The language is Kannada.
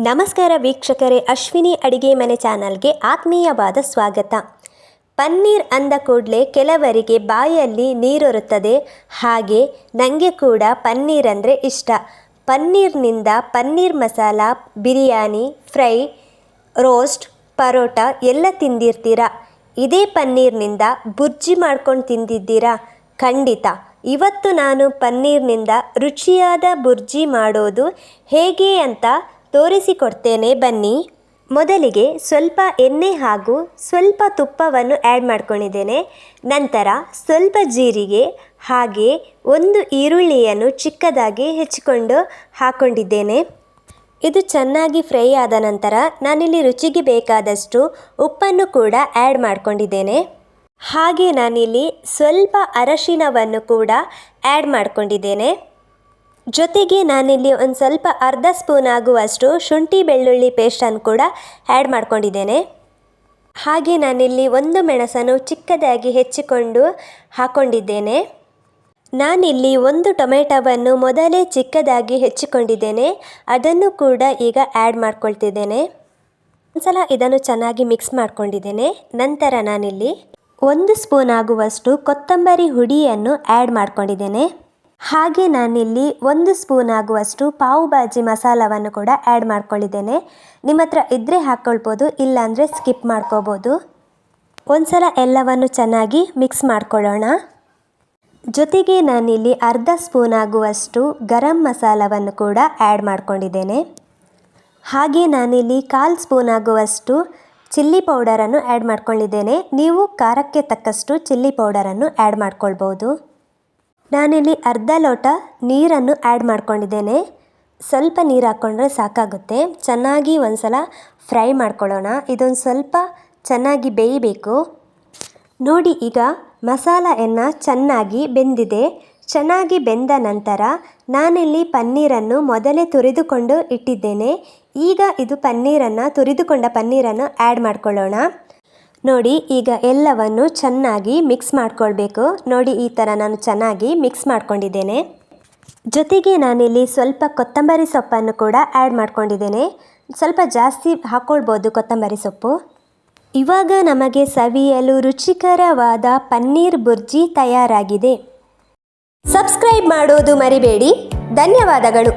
ನಮಸ್ಕಾರ ವೀಕ್ಷಕರೇ, ಅಶ್ವಿನಿ ಅಡಿಗೆ ಮನೆ ಚಾನಲ್ಗೆ ಆತ್ಮೀಯವಾದ ಸ್ವಾಗತ. ಪನ್ನೀರ್ ಅಂದ ಕೂಡಲೇ ಕೆಲವರಿಗೆ ಬಾಯಲ್ಲಿ ನೀರೊರುತ್ತದೆ. ಹಾಗೆ ನನಗೆ ಕೂಡ ಪನ್ನೀರ್ ಅಂದರೆ ಇಷ್ಟ. ಪನ್ನೀರ್ನಿಂದ ಪನ್ನೀರ್ ಮಸಾಲ, ಬಿರಿಯಾನಿ, ಫ್ರೈ, ರೋಸ್ಟ್, ಪರೋಟ ಎಲ್ಲ ತಿಂದಿರ್ತೀರಾ? ಇದೇ ಪನ್ನೀರ್ನಿಂದ ಬುರ್ಜಿ ಮಾಡ್ಕೊಂಡು ತಿಂದಿದ್ದೀರಾ? ಖಂಡಿತ. ಇವತ್ತು ನಾನು ಪನ್ನೀರ್ನಿಂದ ರುಚಿಯಾದ ಬುರ್ಜಿ ಮಾಡೋದು ಹೇಗೆ ಅಂತ ತೋರಿಸಿಕೊಡ್ತೇನೆ ಬನ್ನಿ. ಮೊದಲಿಗೆ ಸ್ವಲ್ಪ ಎಣ್ಣೆ ಹಾಗೂ ಸ್ವಲ್ಪ ತುಪ್ಪವನ್ನು ಆ್ಯಡ್ ಮಾಡ್ಕೊಂಡಿದ್ದೇನೆ. ನಂತರ ಸ್ವಲ್ಪ ಜೀರಿಗೆ ಹಾಗೆ ಒಂದು ಈರುಳ್ಳಿಯನ್ನು ಚಿಕ್ಕದಾಗಿ ಹೆಚ್ಚಿಕೊಂಡು ಹಾಕ್ಕೊಂಡಿದ್ದೇನೆ ಇದು ಚೆನ್ನಾಗಿ ಫ್ರೈ ಆದ ನಂತರ ನಾನಿಲ್ಲಿ ರುಚಿಗೆ ಬೇಕಾದಷ್ಟು ಉಪ್ಪನ್ನು ಕೂಡ ಆ್ಯಡ್ ಮಾಡ್ಕೊಂಡಿದ್ದೇನೆ. ಹಾಗೆ ನಾನಿಲ್ಲಿ ಸ್ವಲ್ಪ ಅರಶಿನವನ್ನು ಕೂಡ ಆ್ಯಡ್ ಮಾಡ್ಕೊಂಡಿದ್ದೇನೆ. ಜೊತೆಗೆ ನಾನಿಲ್ಲಿ ಒಂದು ಸ್ವಲ್ಪ ಅರ್ಧ ಸ್ಪೂನ್ ಆಗುವಷ್ಟು ಶುಂಠಿ ಬೆಳ್ಳುಳ್ಳಿ ಪೇಸ್ಟನ್ನು ಕೂಡ ಆ್ಯಡ್ ಮಾಡ್ಕೊಂಡಿದ್ದೇನೆ. ಹಾಗೆ ನಾನಿಲ್ಲಿ ಒಂದು ಮೆಣಸನ್ನು ಚಿಕ್ಕದಾಗಿ ಹೆಚ್ಚಿಕೊಂಡು ಹಾಕ್ಕೊಂಡಿದ್ದೇನೆ ನಾನಿಲ್ಲಿ ಒಂದು ಟೊಮೆಟೊವನ್ನು ಮೊದಲೇ ಚಿಕ್ಕದಾಗಿ ಹೆಚ್ಚಿಕೊಂಡಿದ್ದೇನೆ. ಅದನ್ನು ಕೂಡ ಈಗ ಆ್ಯಡ್ ಮಾಡ್ಕೊಳ್ತಿದ್ದೇನೆ. ಒಂದ್ಸಲ ಇದನ್ನು ಚೆನ್ನಾಗಿ ಮಿಕ್ಸ್ ಮಾಡ್ಕೊಂಡಿದ್ದೇನೆ. ನಂತರ ನಾನಿಲ್ಲಿ ಒಂದು ಸ್ಪೂನ್ ಆಗುವಷ್ಟು ಕೊತ್ತಂಬರಿ ಹುಡಿಯನ್ನು ಆ್ಯಡ್ ಮಾಡ್ಕೊಂಡಿದ್ದೇನೆ. ಹಾಗೆ ನಾನಿಲ್ಲಿ ಒಂದು ಸ್ಪೂನ್ ಆಗುವಷ್ಟು ಪಾವು ಭಾಜಿ ಮಸಾಲವನ್ನು ಕೂಡ ಆ್ಯಡ್ ಮಾಡ್ಕೊಳ್ಳಿದ್ದೇನೆ ನಿಮ್ಮ ಹತ್ರ ಇದ್ದರೆ ಹಾಕ್ಕೊಳ್ಬೋದು, ಇಲ್ಲಾಂದರೆ ಸ್ಕಿಪ್ ಮಾಡ್ಕೋಬೋದು. ಒಂದ್ಸಲ ಎಲ್ಲವನ್ನು ಚೆನ್ನಾಗಿ ಮಿಕ್ಸ್ ಮಾಡ್ಕೊಳ್ಳೋಣ. ಜೊತೆಗೆ ನಾನಿಲ್ಲಿ ಅರ್ಧ ಸ್ಪೂನ್ ಆಗುವಷ್ಟು ಗರಂ ಮಸಾಲವನ್ನು ಕೂಡ ಆ್ಯಡ್ ಮಾಡ್ಕೊಂಡಿದ್ದೇನೆ. ಹಾಗೆ ನಾನಿಲ್ಲಿ ಕಾಲು ಸ್ಪೂನ್ ಆಗುವಷ್ಟು ಚಿಲ್ಲಿ ಪೌಡರನ್ನು ಆ್ಯಡ್ ಮಾಡ್ಕೊಂಡಿದ್ದೇನೆ. ನೀವು ಖಾರಕ್ಕೆ ತಕ್ಕಷ್ಟು ಚಿಲ್ಲಿ ಪೌಡರನ್ನು ಆ್ಯಡ್ ಮಾಡ್ಕೊಳ್ಬೋದು. ನಾನಿಲ್ಲಿ ಅರ್ಧ ಲೋಟ ನೀರನ್ನು ಆ್ಯಡ್ ಮಾಡ್ಕೊಂಡಿದ್ದೇನೆ. ಸ್ವಲ್ಪ ನೀರು ಹಾಕ್ಕೊಂಡ್ರೆ ಸಾಕಾಗುತ್ತೆ. ಚೆನ್ನಾಗಿ ಒಂದು ಸಲ ಫ್ರೈ ಮಾಡ್ಕೊಳ್ಳೋಣ. ಇದೊಂದು ಸ್ವಲ್ಪ ಚೆನ್ನಾಗಿ ಬೇಯಬೇಕು. ನೋಡಿ ಈಗ ಮಸಾಲೆಯನ್ನು ಚೆನ್ನಾಗಿ ಬೆಂದಿದೆ. ಚೆನ್ನಾಗಿ ಬೆಂದ ನಂತರ ನಾನಿಲ್ಲಿ ಪನ್ನೀರನ್ನು ಮೊದಲೇ ತುರಿದುಕೊಂಡು ಇಟ್ಟಿದ್ದೇನೆ. ಈಗ ಇದು ಪನ್ನೀರನ್ನು, ತುರಿದುಕೊಂಡ ಪನ್ನೀರನ್ನು ಆ್ಯಡ್ ಮಾಡ್ಕೊಳ್ಳೋಣ. ನೋಡಿ, ಈಗ ಎಲ್ಲವನ್ನು ಚೆನ್ನಾಗಿ ಮಿಕ್ಸ್ ಮಾಡ್ಕೊಳ್ಬೇಕು. ನೋಡಿ, ಈ ಥರ ನಾನು ಚೆನ್ನಾಗಿ ಮಿಕ್ಸ್ ಮಾಡ್ಕೊಂಡಿದ್ದೇನೆ. ಜೊತೆಗೆ ನಾನಿಲ್ಲಿ ಸ್ವಲ್ಪ ಕೊತ್ತಂಬರಿ ಸೊಪ್ಪನ್ನು ಕೂಡ ಆ್ಯಡ್ ಮಾಡ್ಕೊಂಡಿದ್ದೇನೆ. ಸ್ವಲ್ಪ ಜಾಸ್ತಿ ಹಾಕ್ಕೊಳ್ಬೋದು ಕೊತ್ತಂಬರಿ ಸೊಪ್ಪು. ಇವಾಗ ನಮಗೆ ಸವಿಯಲು ರುಚಿಕರವಾದ ಪನ್ನೀರ್ ಬುರ್ಜಿ ತಯಾರಾಗಿದೆ. ಸಬ್ಸ್ಕ್ರೈಬ್ ಮಾಡೋದು ಮರಿಬೇಡಿ. ಧನ್ಯವಾದಗಳು.